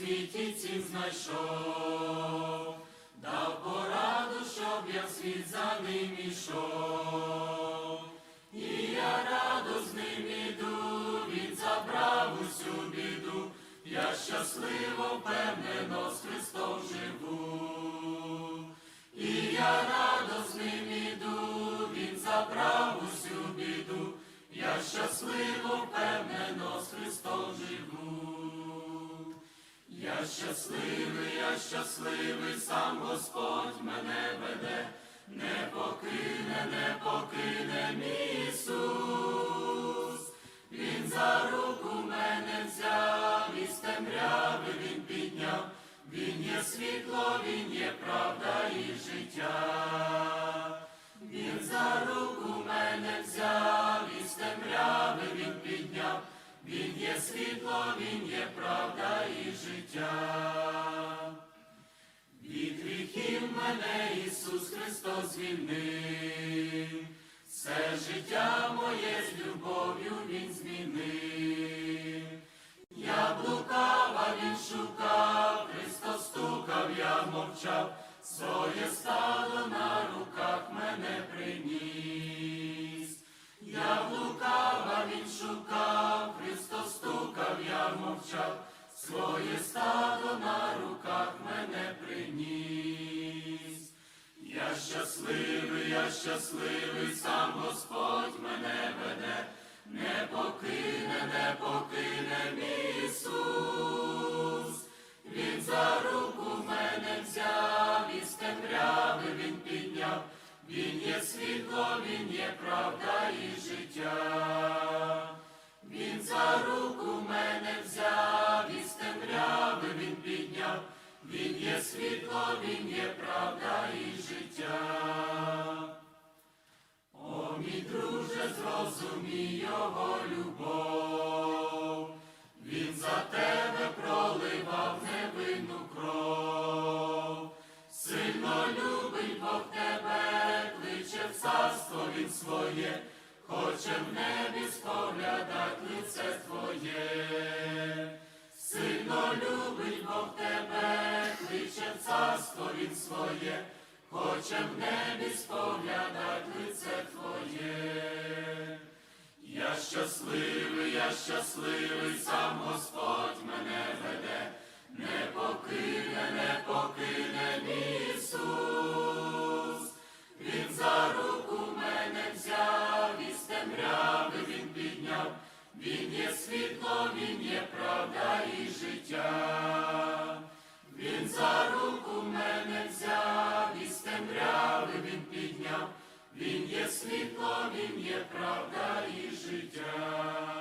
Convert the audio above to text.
світі цім знайшов, дав пораду, щоб я в світ за ним ішов. І я радо з ним іду, він забрав усю біду, я щасливо, впевнено з Христом живу. І я радо з ним іду, він забрав усю біду, я щасливо, впевнено Щасливий, я щасливий, сам Господь мене веде, не покине, не покине мій Ісус. Він за руку мене взяв, із темряви він підняв, він є світло, він є правда і життя. Є світло, він є правда і життя. Від гріхів мене Ісус Христос звільнив, все життя моє з любов'ю Він змінив. Я блукав, а він шукав, Христос стукав, я мовчав, своє стадо на руках мене мовчав, своє стадо на руках мене приніс. Я щасливий, я щасливий, сам Господь мене веде, не покине, не покине мій Ісус. Він за руку мене взяв, із темряви він підняв, він є світло, він є правда і життя. Він за руку мене взяв, із темряви він підняв, він є світло, він є правда і життя. О, мій друже, зрозумій його любов, він за тебе проливав невинну кров, сильно любить Бог тебе, кличе в царство він своє, хоче в небі споглядать лице твоє. Сильно любить Бог тебе, кличе в царство він своє, хоче в небі споглядать лице твоє. Я щасливий, я щасливий, сам Господь Він є світло, він є правда і життя, він за руку мене взяв, і стемряви він підняв, він є світло, він є правда і життя.